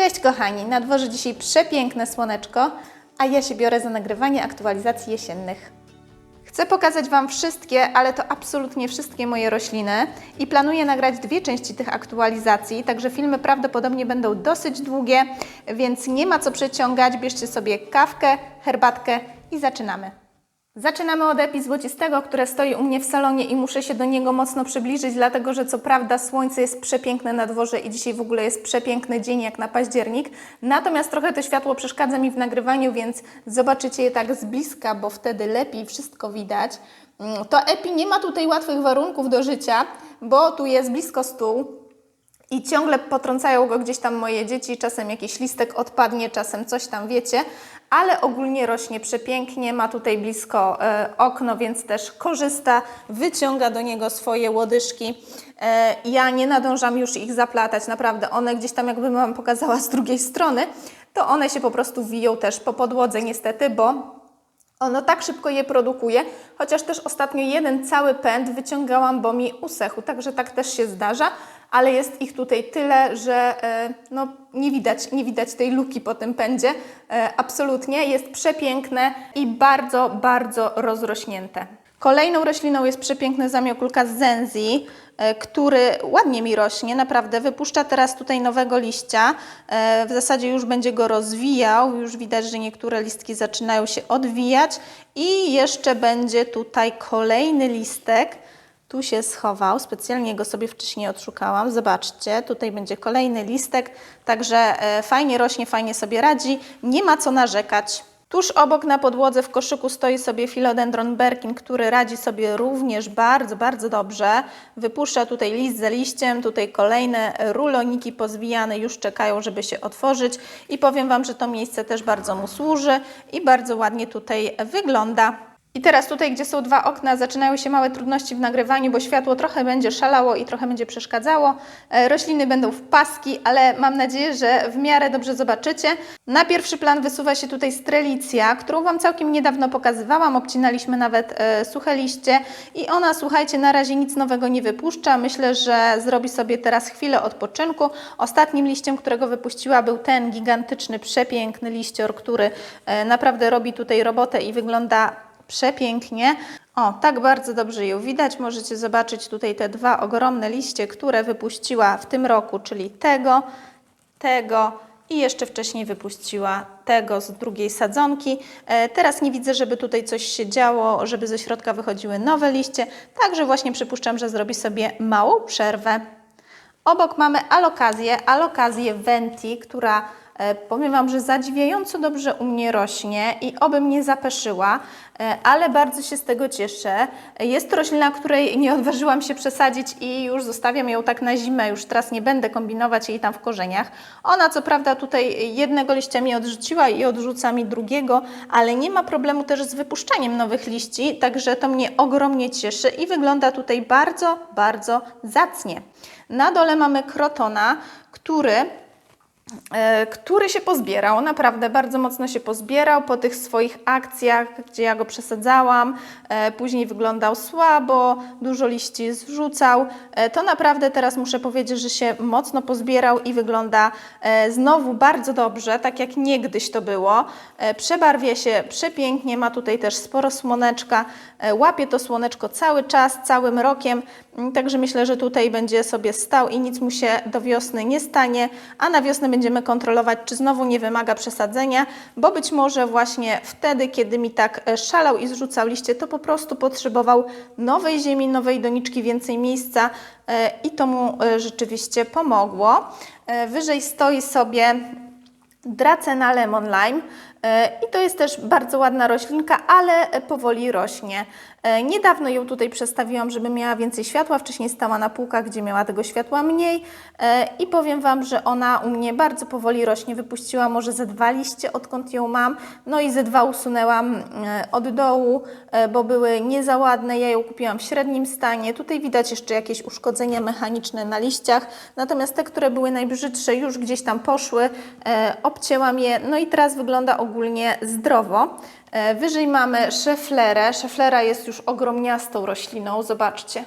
Cześć kochani, na dworze dzisiaj przepiękne słoneczko, a ja się biorę za nagrywanie aktualizacji jesiennych. Chcę pokazać Wam wszystkie, ale to absolutnie wszystkie moje rośliny i planuję nagrać dwie części tych aktualizacji, także filmy prawdopodobnie będą dosyć długie, więc nie ma co przeciągać. Bierzcie sobie kawkę, herbatkę i zaczynamy. Zaczynamy od epi złocistego, które stoi u mnie w salonie i muszę się do niego mocno przybliżyć, dlatego że co prawda słońce jest przepiękne na dworze i dzisiaj w ogóle jest przepiękny dzień jak na październik, natomiast trochę to światło przeszkadza mi w nagrywaniu, więc zobaczycie je tak z bliska, bo wtedy lepiej wszystko widać. Mm, To epi nie ma tutaj łatwych warunków do życia, bo tu jest blisko stół, i ciągle potrącają go gdzieś tam moje dzieci, czasem jakiś listek odpadnie, czasem coś tam wiecie, ale ogólnie rośnie przepięknie, ma tutaj blisko e, okno, więc też korzysta, wyciąga do niego swoje łodyżki. E, ja nie nadążam już ich zaplatać, naprawdę one gdzieś tam jakbym Wam pokazała z drugiej strony, to one się po prostu wiją też po podłodze niestety, bo ono tak szybko je produkuje, chociaż też ostatnio jeden cały pęd wyciągałam, bo mi usechł, także tak też się zdarza, ale jest ich tutaj tyle, że e, no, nie, widać, nie widać tej luki po tym pędzie. E, absolutnie, jest przepiękne i bardzo, bardzo rozrośnięte. Kolejną rośliną jest przepiękny zamiokulka zenzi, e, który ładnie mi rośnie, naprawdę wypuszcza teraz tutaj nowego liścia. W zasadzie już będzie go rozwijał, już widać, że niektóre listki zaczynają się odwijać i jeszcze będzie tutaj kolejny listek. Tu się schował, specjalnie go sobie wcześniej odszukałam. Zobaczcie, tutaj będzie kolejny listek, także e, fajnie rośnie, fajnie sobie radzi, nie ma co narzekać. Tuż obok na podłodze w koszyku stoi sobie Philodendron Berkin, który radzi sobie również bardzo, bardzo dobrze. Wypuszcza tutaj list za liściem, tutaj kolejne ruloniki pozwijane już czekają, żeby się otworzyć i powiem Wam, że to miejsce też bardzo mu służy i bardzo ładnie tutaj wygląda. I teraz tutaj, gdzie są dwa okna, zaczynają się małe trudności w nagrywaniu, bo światło trochę będzie szalało i trochę będzie przeszkadzało. E, Rośliny będą w paski, ale mam nadzieję, że w miarę dobrze zobaczycie. Na pierwszy plan wysuwa się tutaj strelicja, którą Wam całkiem niedawno pokazywałam. Obcinaliśmy nawet e, suche liście i ona, słuchajcie, na razie nic nowego nie wypuszcza. Myślę, że zrobi sobie teraz chwilę odpoczynku. Ostatnim liściem, którego wypuściła był ten gigantyczny, przepiękny liścior, który e, naprawdę robi tutaj robotę i wygląda przepięknie. O, tak bardzo dobrze ją widać. Możecie zobaczyć tutaj te dwa ogromne liście, które wypuściła w tym roku, czyli tego, tego i jeszcze wcześniej wypuściła tego z drugiej sadzonki. E, teraz nie widzę, żeby tutaj coś się działo, żeby ze środka wychodziły nowe liście, także właśnie przypuszczam, że zrobi sobie małą przerwę. Obok mamy alokazję, alokazję Venti, która powiem Wam, że zadziwiająco dobrze u mnie rośnie i oby mnie zapeszyła, e, ale bardzo się z tego cieszę. E, Jest roślina, której nie odważyłam się przesadzić i już zostawiam ją tak na zimę, już teraz nie będę kombinować jej tam w korzeniach. Ona co prawda tutaj jednego liścia mi odrzuciła i odrzuca mi drugiego, ale nie ma problemu też z wypuszczaniem nowych liści, także to mnie ogromnie cieszy i wygląda tutaj bardzo, bardzo zacnie. Na dole mamy krotona, który e, który się pozbierał, naprawdę bardzo mocno się pozbierał po tych swoich akcjach, gdzie ja go przesadzałam, e, później wyglądał słabo, dużo liści zrzucał, e, to naprawdę teraz muszę powiedzieć, że się mocno pozbierał i wygląda e, znowu bardzo dobrze, tak jak niegdyś to było. E, Przebarwia się przepięknie, ma tutaj też sporo słoneczka, e, łapie to słoneczko cały czas, całym rokiem, Także myślę, że tutaj będzie sobie stał i nic mu się do wiosny nie stanie, a na wiosnę będziemy kontrolować, czy znowu nie wymaga przesadzenia, bo być może właśnie wtedy, kiedy mi tak e, szalał i zrzucał liście, to po prostu potrzebował nowej ziemi, nowej doniczki, więcej miejsca e, i to mu e, rzeczywiście pomogło. Wyżej stoi sobie Dracena Lemon Lime i to jest też bardzo ładna roślinka, ale powoli rośnie. E, Niedawno ją tutaj przestawiłam, żeby miała więcej światła. Wcześniej stała na półkach, gdzie miała tego światła mniej E, i powiem Wam, że ona u mnie bardzo powoli rośnie. Wypuściła może ze dwa liście, odkąd ją mam, no i ze dwa usunęłam e, od dołu, bo były nie za ładne. Ja ją kupiłam w średnim stanie. Tutaj widać jeszcze jakieś uszkodzenia mechaniczne na liściach, natomiast te, które były najbrzydsze już gdzieś tam poszły, obcięłam je, no i teraz wygląda ogólnie zdrowo. E, Wyżej mamy szeflerę. Szeflera jest już ogromniastą rośliną, zobaczcie.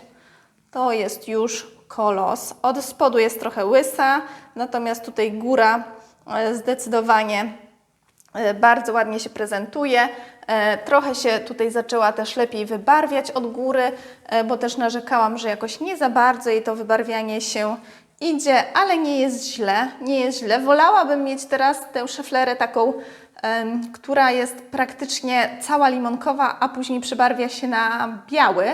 To jest już kolos. Od spodu jest trochę łysa, natomiast tutaj góra e, zdecydowanie e, bardzo ładnie się prezentuje. Trochę się tutaj zaczęła też lepiej wybarwiać od góry, bo też narzekałam, że jakoś nie za bardzo jej to wybarwianie się idzie, ale nie jest źle, nie jest źle. Wolałabym mieć teraz tę szeflerę taką, która jest praktycznie cała limonkowa, a później przybarwia się na biały.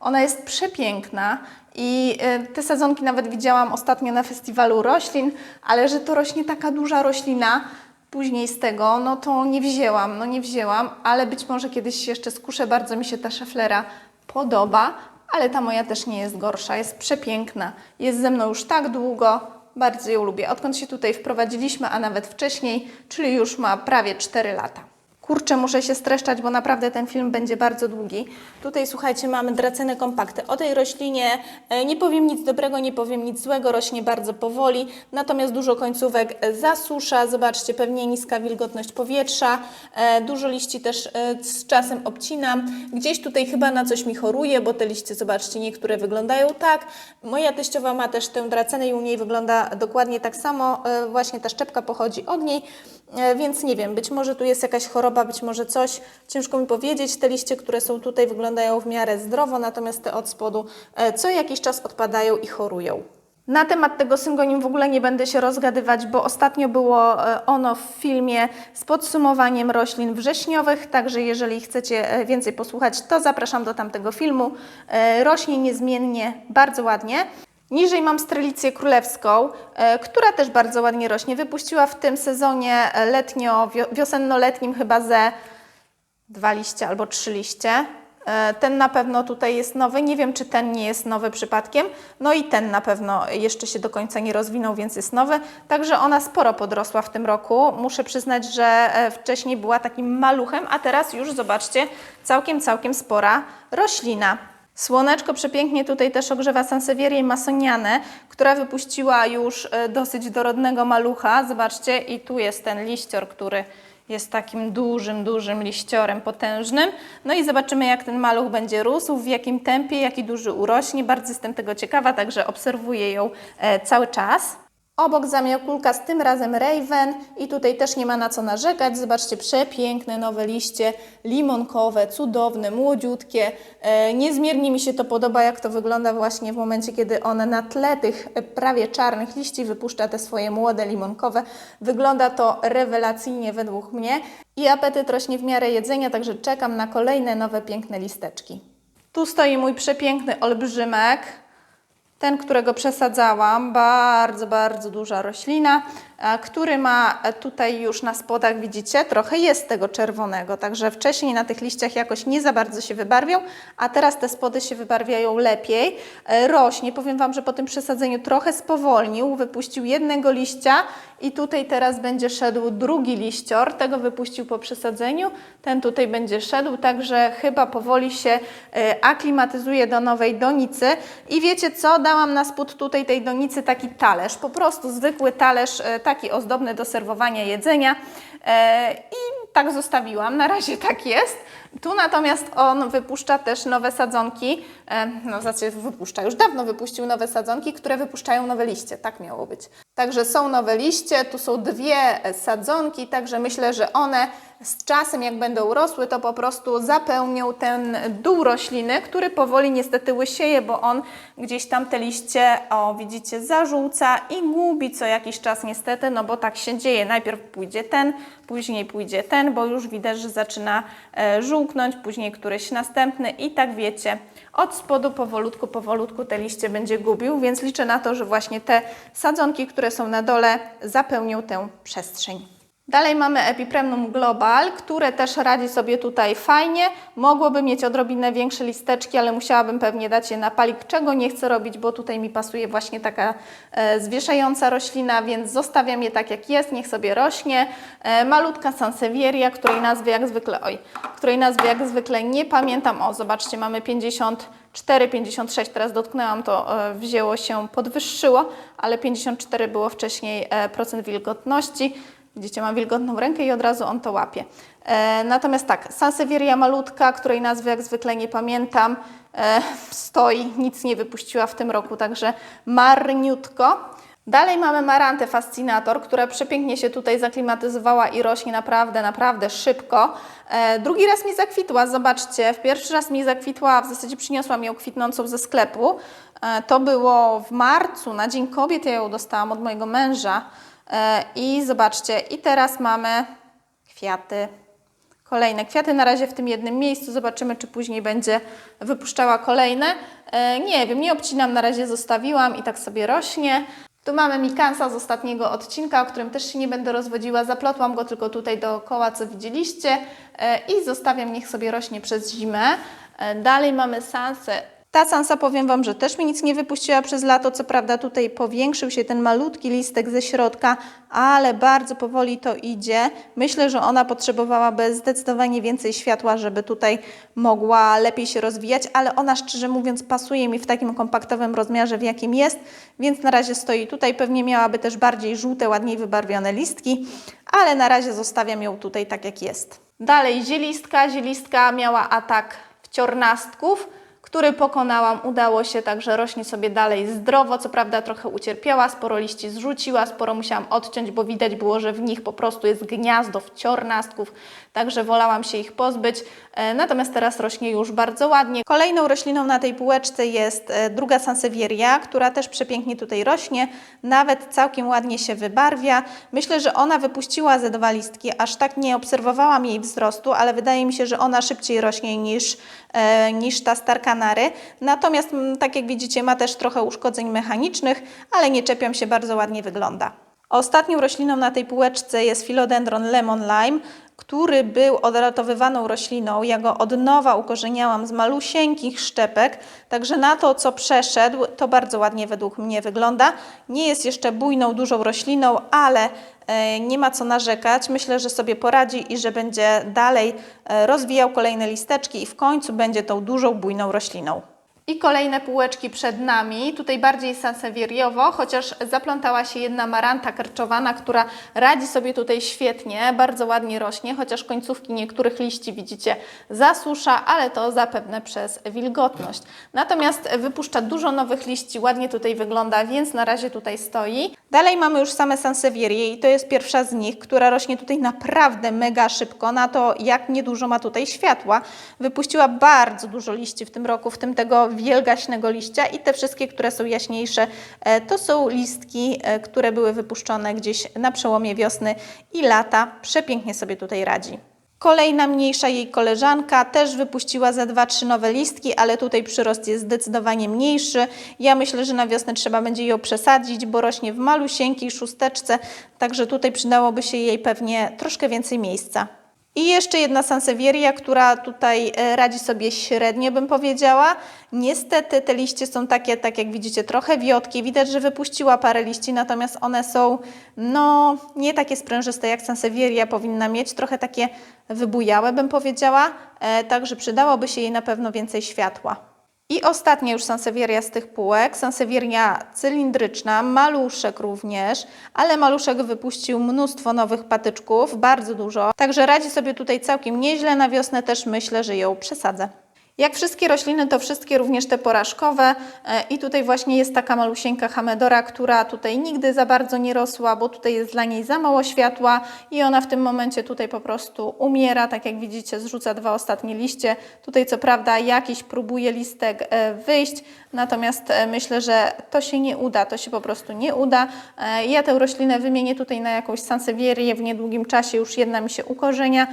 Ona jest przepiękna i te sadzonki nawet widziałam ostatnio na festiwalu roślin, ale że to rośnie taka duża roślina, później z tego, no to nie wzięłam, no nie wzięłam, ale być może kiedyś jeszcze skuszę, bardzo mi się ta szeflera podoba, ale ta moja też nie jest gorsza, jest przepiękna, jest ze mną już tak długo, bardzo ją lubię, odkąd się tutaj wprowadziliśmy, a nawet wcześniej, czyli już ma prawie 4 lata. Kurczę, muszę się streszczać, bo naprawdę ten film będzie bardzo długi. Tutaj słuchajcie, mamy dracene kompakty. O tej roślinie e, nie powiem nic dobrego, nie powiem nic złego, rośnie bardzo powoli, natomiast dużo końcówek e, zasusza. Zobaczcie, pewnie niska wilgotność powietrza, e, dużo liści też z czasem obcinam. Gdzieś tutaj chyba na coś mi choruje, bo te liście, zobaczcie, niektóre wyglądają tak. Moja teściowa ma też tę dracenę i u niej wygląda dokładnie tak samo. Właśnie ta szczepka pochodzi od niej. Więc nie wiem, być może tu jest jakaś choroba, być może coś, ciężko mi powiedzieć. Te liście, które są tutaj wyglądają w miarę zdrowo, natomiast te od spodu e, co jakiś czas odpadają i chorują. Na temat tego syngonim w ogóle nie będę się rozgadywać, bo ostatnio było e, ono w filmie z podsumowaniem roślin wrześniowych, także jeżeli chcecie e, więcej posłuchać, to zapraszam do tamtego filmu. Rośnie niezmiennie, bardzo ładnie. Niżej mam strelicję królewską, e, która też bardzo ładnie rośnie. Wypuściła w tym sezonie letnio, wio- wiosenno-letnim chyba ze dwa liście albo trzy liście. E, Ten na pewno tutaj jest nowy. Nie wiem, czy ten nie jest nowy przypadkiem. No i ten na pewno jeszcze się do końca nie rozwinął, więc jest nowy. Także ona sporo podrosła w tym roku. Muszę przyznać, że e, wcześniej była takim maluchem, a teraz już zobaczcie, całkiem, całkiem spora roślina. Słoneczko przepięknie tutaj też ogrzewa Sansevierię masonianę, która wypuściła już e, dosyć dorodnego malucha. Zobaczcie, i tu jest ten liścior, który jest takim dużym, dużym liściorem potężnym. No i zobaczymy, jak ten maluch będzie rósł, w jakim tempie, jaki duży urośnie. Bardzo jestem tego ciekawa, także obserwuję ją e, cały czas. Obok zamiał kulka z tym razem Raven i tutaj też nie ma na co narzekać. Zobaczcie, przepiękne nowe liście, limonkowe, cudowne, młodziutkie. E, niezmiernie mi się to podoba, jak to wygląda właśnie w momencie, kiedy one na tle tych e, prawie czarnych liści wypuszcza te swoje młode limonkowe. Wygląda to rewelacyjnie według mnie i apetyt rośnie w miarę jedzenia, także czekam na kolejne nowe piękne listeczki. Tu stoi mój przepiękny olbrzymek. Ten, którego przesadzałam, bardzo, bardzo duża roślina, który ma tutaj już na spodach, widzicie, trochę jest tego czerwonego, także wcześniej na tych liściach jakoś nie za bardzo się wybarwiał, a teraz te spody się wybarwiają lepiej. E, Rośnie, powiem Wam, że po tym przesadzeniu trochę spowolnił, wypuścił jednego liścia i tutaj teraz będzie szedł drugi liścior, tego wypuścił po przesadzeniu, ten tutaj będzie szedł, także chyba powoli się e, aklimatyzuje do nowej donicy. I wiecie co, dałam na spód tutaj tej donicy taki talerz, po prostu zwykły talerz, e, taki ozdobny do serwowania jedzenia e, i tak zostawiłam, na razie tak jest. Tu natomiast on wypuszcza też nowe sadzonki, e, no zasadzie wypuszcza, już dawno wypuścił nowe sadzonki, które wypuszczają nowe liście, tak miało być. Także są nowe liście, tu są dwie e, sadzonki, także myślę, że one z czasem jak będą rosły, to po prostu zapełnią ten dół rośliny, który powoli niestety łysieje, bo on gdzieś tam te liście, o widzicie, zarzuca i gubi co jakiś czas niestety, no bo tak się dzieje. Najpierw pójdzie ten, później pójdzie ten, bo już widać, że zaczyna e, żółknąć, później któryś następny i tak wiecie, od spodu powolutku, powolutku te liście będzie gubił, więc liczę na to, że właśnie te sadzonki, które są na dole zapełnią tę przestrzeń. Dalej mamy Epipremnum Global, które też radzi sobie tutaj fajnie. Mogłoby mieć odrobinę większe listeczki, ale musiałabym pewnie dać je na palik, czego nie chcę robić, bo tutaj mi pasuje właśnie taka e, zwieszająca roślina, więc zostawiam je tak jak jest, niech sobie rośnie. E, malutka Sansevieria, której nazwy jak zwykle, oj, której nazwy jak zwykle nie pamiętam. O, zobaczcie, mamy 54, 56, teraz dotknęłam, to e, wzięło się, podwyższyło, ale 54 było wcześniej e, procent wilgotności. Widzicie, mam wilgotną rękę i od razu on to łapie. E, natomiast tak, Sansevieria malutka, której nazwy jak zwykle nie pamiętam, e, stoi, nic nie wypuściła w tym roku, także marniutko. Dalej mamy Marantę Fascinator, która przepięknie się tutaj zaklimatyzowała i rośnie naprawdę, naprawdę szybko. E, drugi raz mi zakwitła, zobaczcie, w pierwszy raz mi zakwitła, w zasadzie przyniosłam ją kwitnącą ze sklepu. E, to było w marcu, na Dzień Kobiet ja ją dostałam od mojego męża. E, I zobaczcie, i teraz mamy kwiaty. Kolejne kwiaty na razie w tym jednym miejscu. Zobaczymy, czy później będzie wypuszczała kolejne. E, nie wiem, nie obcinam, na razie zostawiłam i tak sobie rośnie. Tu mamy mikansa z ostatniego odcinka, o którym też się nie będę rozwodziła. Zaplotłam go tylko tutaj dookoła, co widzieliście e, i zostawiam, niech sobie rośnie przez zimę. Dalej mamy sansę. Ta sansa, powiem Wam, że też mi nic nie wypuściła przez lato. Co prawda tutaj powiększył się ten malutki listek ze środka, ale bardzo powoli to idzie. Myślę, że ona potrzebowałaby zdecydowanie więcej światła, żeby tutaj mogła lepiej się rozwijać, ale ona szczerze mówiąc pasuje mi w takim kompaktowym rozmiarze, w jakim jest, więc na razie stoi tutaj. Pewnie miałaby też bardziej żółte, ładniej wybarwione listki, ale na razie zostawiam ją tutaj tak jak jest. Dalej zielistka. Zielistka miała atak wciornastków który pokonałam, udało się, także rośnie sobie dalej zdrowo. Co prawda trochę ucierpiała, sporo liści zrzuciła, sporo musiałam odciąć, bo widać było, że w nich po prostu jest gniazdo wciornastków, także wolałam się ich pozbyć. E, Natomiast teraz rośnie już bardzo ładnie. Kolejną rośliną na tej półeczce jest e, druga sansevieria, która też przepięknie tutaj rośnie, nawet całkiem ładnie się wybarwia. Myślę, że ona wypuściła ze dwa listki, aż tak nie obserwowałam jej wzrostu, ale wydaje mi się, że ona szybciej rośnie niż, e, niż ta Star Canary. Natomiast, mm, tak jak widzicie, ma też trochę uszkodzeń mechanicznych, ale nie czepiam się, bardzo ładnie wygląda. Ostatnią rośliną na tej półeczce jest Philodendron Lemon Lime, który był odratowywaną rośliną. Ja go od nowa ukorzeniałam z malusieńkich szczepek, także na to, co przeszedł, to bardzo ładnie według mnie wygląda. Nie jest jeszcze bujną, dużą rośliną, ale e, nie ma co narzekać. Myślę, że sobie poradzi i że będzie dalej e, rozwijał kolejne listeczki i w końcu będzie tą dużą, bujną rośliną. I kolejne półeczki przed nami, tutaj bardziej sansewieriowo, chociaż zaplątała się jedna maranta karczowana, która radzi sobie tutaj świetnie, bardzo ładnie rośnie, chociaż końcówki niektórych liści widzicie zasusza, ale to zapewne przez wilgotność. Natomiast wypuszcza dużo nowych liści, ładnie tutaj wygląda, więc na razie tutaj stoi. Dalej mamy już same sansewierie i to jest pierwsza z nich, która rośnie tutaj naprawdę mega szybko, na to jak niedużo ma tutaj światła. Wypuściła bardzo dużo liści w tym roku, w tym tego wielgaśnego liścia i te wszystkie, które są jaśniejsze, e, to są listki, e, które były wypuszczone gdzieś na przełomie wiosny i lata. Przepięknie sobie tutaj radzi. Kolejna mniejsza jej koleżanka też wypuściła za 2-3 nowe listki, ale tutaj przyrost jest zdecydowanie mniejszy. Ja myślę, że na wiosnę trzeba będzie ją przesadzić, bo rośnie w malusieńkiej szósteczce, także tutaj przydałoby się jej pewnie troszkę więcej miejsca. I jeszcze jedna sansevieria, która tutaj e, radzi sobie średnio, bym powiedziała. Niestety te liście są takie, tak jak widzicie, trochę wiotkie. Widać, że wypuściła parę liści, natomiast one są no nie takie sprężyste jak sansevieria powinna mieć, trochę takie wybujałe, bym powiedziała. E, także przydałoby się jej na pewno więcej światła. I ostatnia już sansewieria z tych półek, sansewieria cylindryczna, maluszek również, ale maluszek wypuścił mnóstwo nowych patyczków, bardzo dużo, także radzi sobie tutaj całkiem nieźle, na wiosnę też myślę, że ją przesadzę. Jak wszystkie rośliny, to wszystkie również te porażkowe e, i tutaj właśnie jest taka malusieńka hamedora, która tutaj nigdy za bardzo nie rosła, bo tutaj jest dla niej za mało światła i ona w tym momencie tutaj po prostu umiera, tak jak widzicie zrzuca dwa ostatnie liście. Tutaj co prawda jakiś próbuje listek e, wyjść, natomiast e, myślę, że to się nie uda, to się po prostu nie uda. Ja tę roślinę wymienię tutaj na jakąś sansewierię w niedługim czasie, już jedna mi się ukorzenia,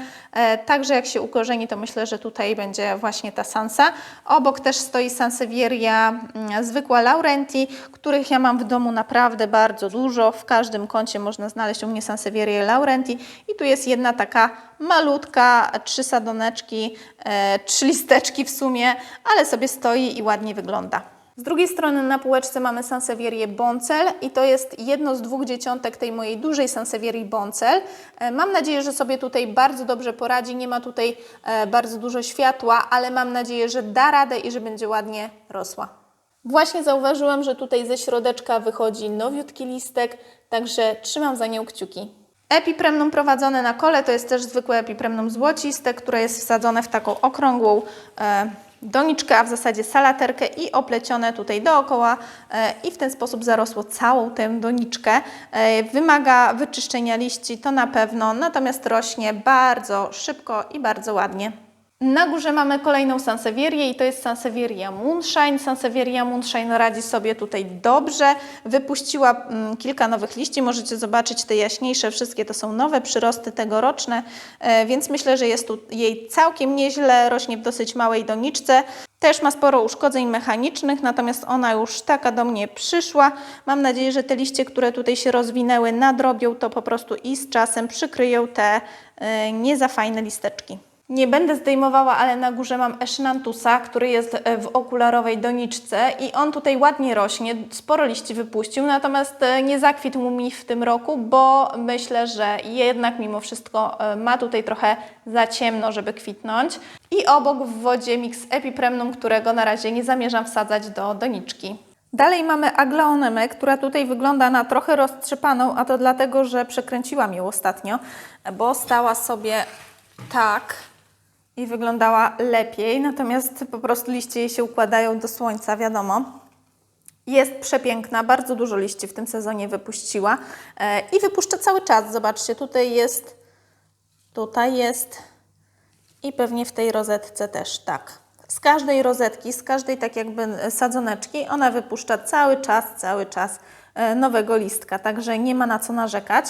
także jak się ukorzeni, to myślę, że tutaj będzie właśnie ta Sansa. Obok też stoi Sansevieria mm, zwykła Laurenti, których ja mam w domu naprawdę bardzo dużo. W każdym kącie można znaleźć u mnie Sansevierię Laurenti i tu jest jedna taka malutka, trzy sadoneczki, e, trzy listeczki w sumie, ale sobie stoi i ładnie wygląda. Z drugiej strony na półeczce mamy Sansevierię Boncel i to jest jedno z dwóch dzieciątek tej mojej dużej Sansevierii Boncel. E, Mam nadzieję, że sobie tutaj bardzo dobrze poradzi, nie ma tutaj e, bardzo dużo światła, ale mam nadzieję, że da radę i że będzie ładnie rosła. Właśnie zauważyłam, że tutaj ze środeczka wychodzi nowiutki listek, także trzymam za nią kciuki. Epipremnum prowadzone na kole to jest też zwykłe epipremnum złociste, które jest wsadzone w taką okrągłą e, doniczkę, a w zasadzie salaterkę i oplecione tutaj dookoła e, i w ten sposób zarosło całą tę doniczkę. E, Wymaga wyczyszczenia liści, to na pewno, natomiast rośnie bardzo szybko i bardzo ładnie. Na górze mamy kolejną Sansevierię i to jest Sansevieria Moonshine. Sansevieria Moonshine radzi sobie tutaj dobrze. Wypuściła mm, kilka nowych liści. Możecie zobaczyć te jaśniejsze, wszystkie to są nowe przyrosty tegoroczne, e, więc myślę, że jest tu jej całkiem nieźle. Rośnie w dosyć małej doniczce. Też ma sporo uszkodzeń mechanicznych, natomiast ona już taka do mnie przyszła. Mam nadzieję, że te liście, które tutaj się rozwinęły, nadrobią to po prostu i z czasem przykryją te e, nie za listeczki. Nie będę zdejmowała, ale na górze mam Echinantusa, który jest e, w okularowej doniczce i on tutaj ładnie rośnie, sporo liści wypuścił, natomiast e, nie zakwitł mi w tym roku, bo myślę, że jednak mimo wszystko e, ma tutaj trochę za ciemno, żeby kwitnąć. I obok w wodzie mix Epipremnum, którego na razie nie zamierzam wsadzać do doniczki. Dalej mamy aglaonemę, która tutaj wygląda na trochę roztrzepaną, a to dlatego, że przekręciłam ją ostatnio, bo stała sobie tak i wyglądała lepiej, natomiast po prostu liście jej się układają do słońca, wiadomo. Jest przepiękna, bardzo dużo liści w tym sezonie wypuściła e, i wypuszcza cały czas. Zobaczcie, tutaj jest, tutaj jest i pewnie w tej rozetce też, tak. Z każdej rozetki, z każdej tak jakby sadzoneczki, ona wypuszcza cały czas, cały czas e, nowego listka, także nie ma na co narzekać.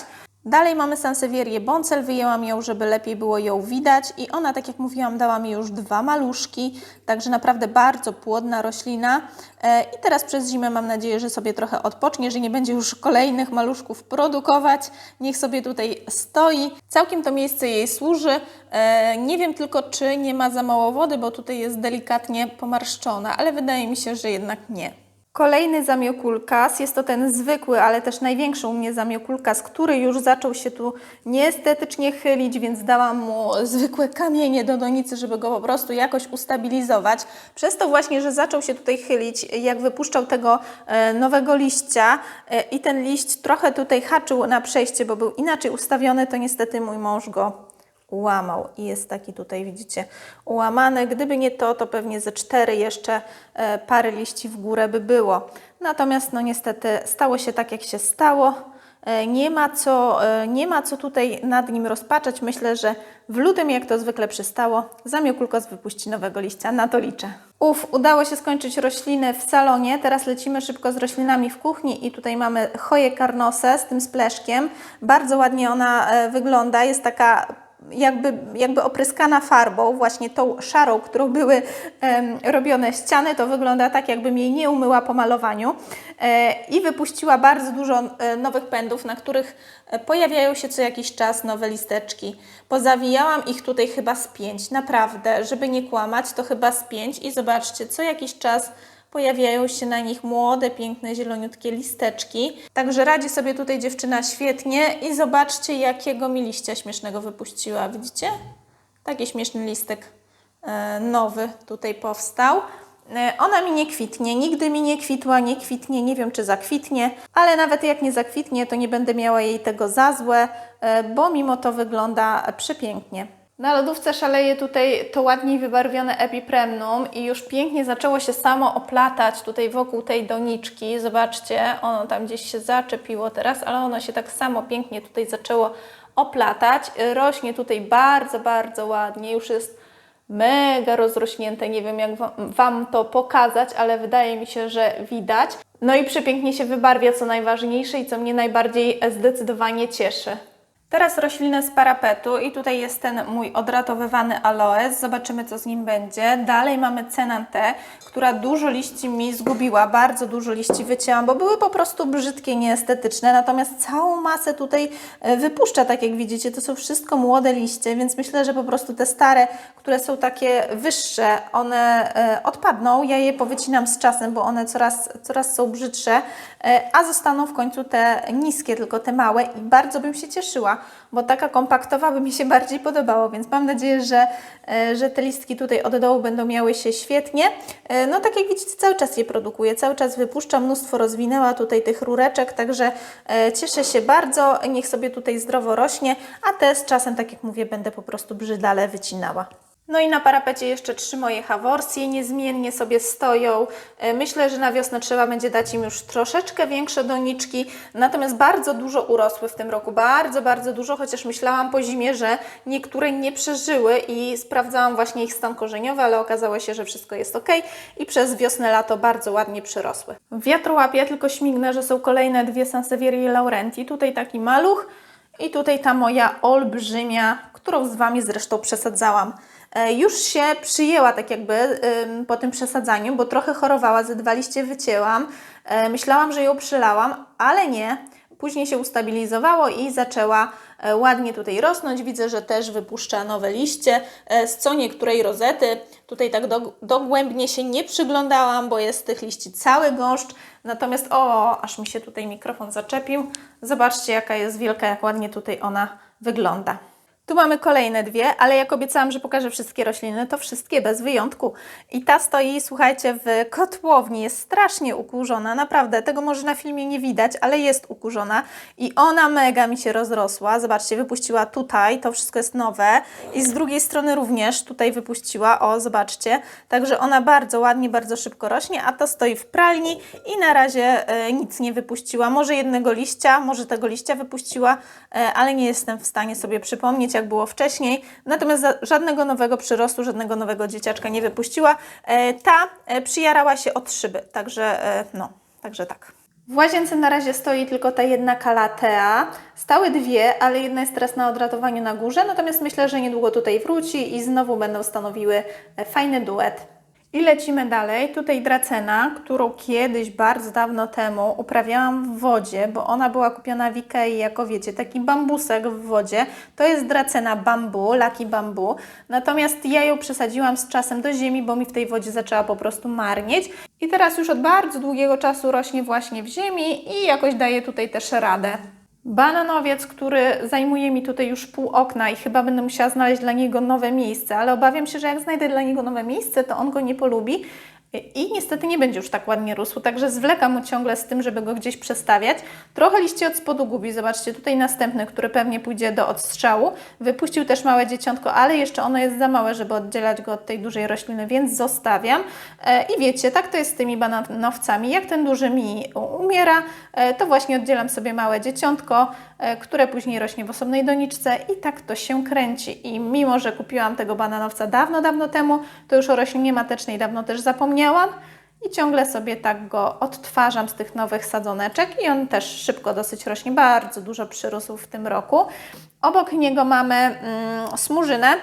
Dalej mamy Sansevierię Boncel, wyjęłam ją, żeby lepiej było ją widać i ona, tak jak mówiłam, dała mi już dwa maluszki, także naprawdę bardzo płodna roślina E, i teraz przez zimę mam nadzieję, że sobie trochę odpocznie, że nie będzie już kolejnych maluszków produkować, niech sobie tutaj stoi. Całkiem to miejsce jej służy, E, nie wiem tylko, czy nie ma za mało wody, bo tutaj jest delikatnie pomarszczona, ale wydaje mi się, że jednak nie. Kolejny zamiokulkas, jest to ten zwykły, ale też największy u mnie zamiokulkas, który już zaczął się tu nieestetycznie chylić, więc dałam mu zwykłe kamienie do donicy, żeby go po prostu jakoś ustabilizować. Przez to właśnie, że zaczął się tutaj chylić, jak wypuszczał tego e, nowego liścia e, i ten liść trochę tutaj haczył na przejście, bo był inaczej ustawiony, to niestety mój mąż go ułamał i jest taki tutaj, widzicie, ułamany. Gdyby nie to, to pewnie ze cztery jeszcze e, pary liści w górę by było. Natomiast no niestety stało się tak, jak się stało. E, Nie ma, co, e, nie ma co tutaj nad nim rozpaczać. Myślę, że w lutym, jak to zwykle przystało, zamiokulkos wypuści nowego liścia. Na to liczę. Uf, udało się skończyć rośliny w salonie. Teraz lecimy szybko z roślinami w kuchni i tutaj mamy choję karnosę z tym spleszkiem. Bardzo ładnie ona wygląda. Jest taka jakby, jakby opryskana farbą, właśnie tą szarą, którą były robione ściany, to wygląda tak, jakbym jej nie umyła po malowaniu. E, I wypuściła bardzo dużo e, nowych pędów, na których e, pojawiają się co jakiś czas nowe listeczki. Pozawijałam ich tutaj chyba z pięć, naprawdę, żeby nie kłamać, to chyba z pięć i zobaczcie, co jakiś czas pojawiają się na nich młode, piękne, zieloniutkie listeczki. Także radzi sobie tutaj dziewczyna świetnie i zobaczcie, jakiego mi liścia śmiesznego wypuściła. Widzicie? Taki śmieszny listek e, nowy tutaj powstał. E, Ona mi nie kwitnie, nigdy mi nie kwitła, nie kwitnie, nie wiem czy zakwitnie, ale nawet jak nie zakwitnie, to nie będę miała jej tego za złe, e, bo mimo to wygląda przepięknie. Na lodówce szaleje tutaj to ładniej wybarwione epipremnum i już pięknie zaczęło się samo oplatać tutaj wokół tej doniczki. Zobaczcie, ono tam gdzieś się zaczepiło teraz, ale ono się tak samo pięknie tutaj zaczęło oplatać. Rośnie tutaj bardzo, bardzo ładnie, już jest mega rozrośnięte. Nie wiem, jak wa- Wam to pokazać, ale wydaje mi się, że widać. No i przepięknie się wybarwia, co najważniejsze i co mnie najbardziej zdecydowanie cieszy. Teraz rośliny z parapetu i tutaj jest ten mój odratowywany aloes. Zobaczymy, co z nim będzie. Dalej mamy cenantę, która dużo liści mi zgubiła, bardzo dużo liści wycięłam, bo były po prostu brzydkie, nieestetyczne. Natomiast całą masę tutaj e, wypuszcza, tak jak widzicie. To są wszystko młode liście, więc myślę, że po prostu te stare, które są takie wyższe, one e, odpadną. Ja je powycinam z czasem, bo one coraz, coraz są brzydsze, a zostaną w końcu te niskie, tylko te małe i bardzo bym się cieszyła, bo taka kompaktowa by mi się bardziej podobało, więc mam nadzieję, że, e, że te listki tutaj od dołu będą miały się świetnie. E, No tak jak widzicie, cały czas je produkuję, cały czas wypuszczam, mnóstwo rozwinęła tutaj tych rureczek, także e, cieszę się bardzo, niech sobie tutaj zdrowo rośnie, a te z czasem, tak jak mówię, będę po prostu brzydale wycinała. No i na parapecie jeszcze trzy moje haworsje niezmiennie sobie stoją. E, Myślę, że na wiosnę trzeba będzie dać im już troszeczkę większe doniczki, natomiast bardzo dużo urosły w tym roku, bardzo, bardzo dużo, chociaż myślałam po zimie, że niektóre nie przeżyły i sprawdzałam właśnie ich stan korzeniowy, ale okazało się, że wszystko jest ok i przez wiosnę, lato bardzo ładnie przyrosły. W wiatrołapie tylko śmignę, że są kolejne dwie Sansevierie Laurenti, tutaj taki maluch i tutaj ta moja olbrzymia, którą z Wami zresztą przesadzałam. E, Już się przyjęła tak jakby po tym przesadzaniu, bo trochę chorowała, ze dwa liście wycięłam. E, Myślałam, że ją przylałam, ale nie. Później się ustabilizowało i zaczęła e, ładnie tutaj rosnąć. Widzę, że też wypuszcza nowe liście z co niektórej rozety. Tutaj tak do, dogłębnie się nie przyglądałam, bo jest tych liści cały gąszcz. Natomiast o, aż mi się tutaj mikrofon zaczepił. Zobaczcie, jaka jest wielka, jak ładnie tutaj ona wygląda. Tu mamy kolejne dwie, ale jak obiecałam, że pokażę wszystkie rośliny, to wszystkie bez wyjątku. I ta stoi, słuchajcie, w kotłowni, jest strasznie ukurzona, naprawdę, tego może na filmie nie widać, ale jest ukurzona. I ona mega mi się rozrosła. Zobaczcie, wypuściła tutaj, to wszystko jest nowe. I z drugiej strony również tutaj wypuściła, o zobaczcie, także ona bardzo ładnie, bardzo szybko rośnie, a ta stoi w pralni. I na razie e, nic nie wypuściła. Może jednego liścia, może tego liścia wypuściła, e, ale nie jestem w stanie sobie przypomnieć, jak było wcześniej. Natomiast żadnego nowego przyrostu, żadnego nowego dzieciaczka nie wypuściła. E, Ta e, przyjarała się od szyby, także e, no, także tak. W łazience na razie stoi tylko ta jedna kalatea. Stały dwie, ale jedna jest teraz na odratowaniu na górze, natomiast myślę, że niedługo tutaj wróci i znowu będą stanowiły fajny duet. I lecimy dalej. Tutaj dracena, którą kiedyś, bardzo dawno temu uprawiałam w wodzie, bo ona była kupiona w Ikei jako, wiecie, taki bambusek w wodzie. To jest dracena bambu, laki bambu. Natomiast ja ją przesadziłam z czasem do ziemi, bo mi w tej wodzie zaczęła po prostu marnieć. I teraz już od bardzo długiego czasu rośnie właśnie w ziemi i jakoś daje tutaj też radę. Bananowiec, który zajmuje mi tutaj już pół okna i chyba będę musiała znaleźć dla niego nowe miejsce, ale obawiam się, że jak znajdę dla niego nowe miejsce, to on go nie polubi i niestety nie będzie już tak ładnie rósł, także zwlekam mu ciągle z tym, żeby go gdzieś przestawiać. Trochę liście od spodu gubi, zobaczcie, tutaj następny, który pewnie pójdzie do odstrzału. Wypuścił też małe dzieciątko, ale jeszcze ono jest za małe, żeby oddzielać go od tej dużej rośliny, więc zostawiam. E, I wiecie, tak to jest z tymi bananowcami. Jak ten duży mi umiera, e, to właśnie oddzielam sobie małe dzieciątko, które później rośnie w osobnej doniczce i tak to się kręci. I mimo, że kupiłam tego bananowca dawno, dawno temu, to już o roślinie matecznej dawno też zapomniałam i ciągle sobie tak go odtwarzam z tych nowych sadzoneczek i on też szybko dosyć rośnie, bardzo dużo przyrósł w tym roku. Obok niego mamy mm, smużynę, e,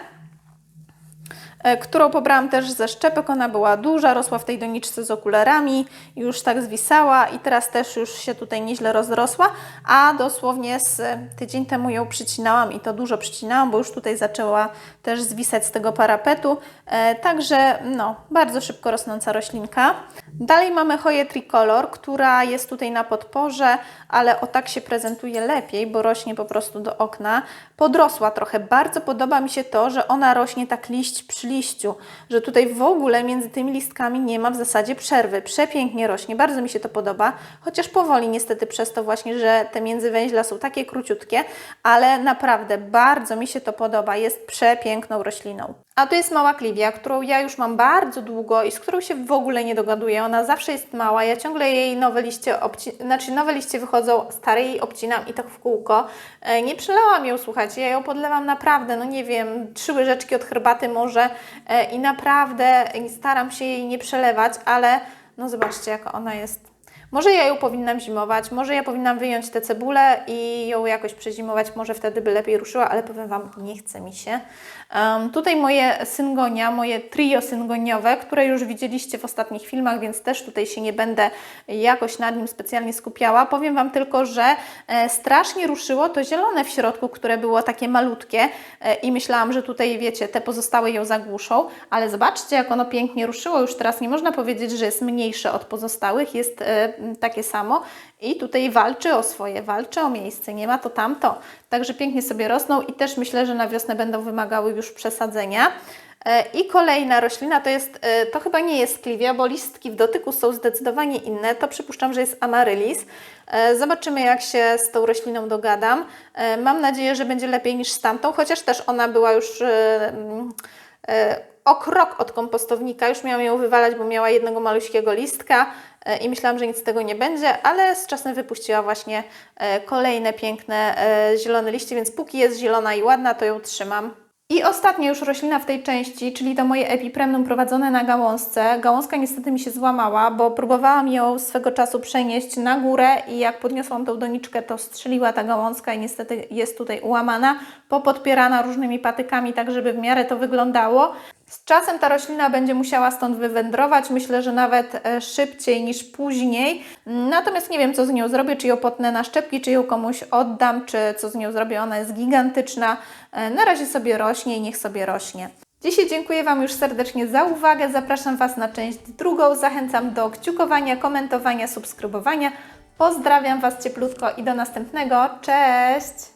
którą pobrałam też ze szczepek. Ona była duża, rosła w tej doniczce z okularami, już tak zwisała i teraz też już się tutaj nieźle rozrosła, a dosłownie z tydzień temu ją przycinałam i to dużo przycinałam, bo już tutaj zaczęła też zwisać z tego parapetu. E, także no, bardzo szybko rosnąca roślinka. Dalej mamy choję tricolor, która jest tutaj na podporze, ale o tak się prezentuje lepiej, bo rośnie po prostu do okna. Podrosła trochę. Bardzo podoba mi się to, że ona rośnie tak liść przy liściu, że tutaj w ogóle między tymi listkami nie ma w zasadzie przerwy. Przepięknie rośnie, bardzo mi się to podoba, chociaż powoli niestety przez to właśnie, że te międzywęźla są takie króciutkie, ale naprawdę bardzo mi się to podoba. Jest przepiękną rośliną. A tu jest mała kliwia, którą ja już mam bardzo długo i z którą się w ogóle nie dogaduję. Ona zawsze jest mała. Ja ciągle jej nowe liście, obci- znaczy nowe liście wychodzą, stare jej obcinam i tak w kółko. E, nie przelałam ją, słuchajcie, ja ją podlewam naprawdę, no nie wiem, trzy łyżeczki od herbaty może e, i naprawdę staram się jej nie przelewać, ale no zobaczcie, jaka ona jest może ja ją powinnam zimować, może ja powinnam wyjąć tę cebulę i ją jakoś przezimować, może wtedy by lepiej ruszyła, ale powiem Wam, nie chce mi się. Um, tutaj moje syngonia, moje trio syngoniowe, które już widzieliście w ostatnich filmach, więc też tutaj się nie będę jakoś nad nim specjalnie skupiała. Powiem Wam tylko, że e, strasznie ruszyło to zielone w środku, które było takie malutkie e, i myślałam, że tutaj, wiecie, te pozostałe ją zagłuszą, ale zobaczcie, jak ono pięknie ruszyło. Już teraz nie można powiedzieć, że jest mniejsze od pozostałych, jest e, takie samo i tutaj walczy o swoje, walczy o miejsce, nie ma to tamto. Także pięknie sobie rosną i też myślę, że na wiosnę będą wymagały już przesadzenia. E, I kolejna roślina to jest, e, to chyba nie jest kliwia, bo listki w dotyku są zdecydowanie inne. To przypuszczam, że jest amaryllis. E, Zobaczymy, jak się z tą rośliną dogadam. Mam nadzieję, że będzie lepiej niż z tamtą, chociaż też ona była już o krok od kompostownika. Już miałam ją wywalać, bo miała jednego maluśkiego listka i myślałam, że nic z tego nie będzie, ale z czasem wypuściła właśnie e, kolejne piękne e, zielone liście, więc póki jest zielona i ładna, to ją trzymam. I ostatnia już roślina w tej części, czyli to moje epipremnum prowadzone na gałązce. Gałązka niestety mi się złamała, bo próbowałam ją swego czasu przenieść na górę i jak podniosłam tą doniczkę, to strzeliła ta gałązka i niestety jest tutaj ułamana, popodpierana różnymi patykami, tak żeby w miarę to wyglądało. Z czasem ta roślina będzie musiała stąd wywędrować, myślę, że nawet e, szybciej niż później. Natomiast nie wiem, co z nią zrobię, czy ją potnę na szczepki, czy ją komuś oddam, czy co z nią zrobię. Ona jest gigantyczna. E, Na razie sobie rośnie i niech sobie rośnie. Dzisiaj dziękuję Wam już serdecznie za uwagę. Zapraszam Was na część drugą. Zachęcam do kciukowania, komentowania, subskrybowania. Pozdrawiam Was cieplutko i do następnego. Cześć!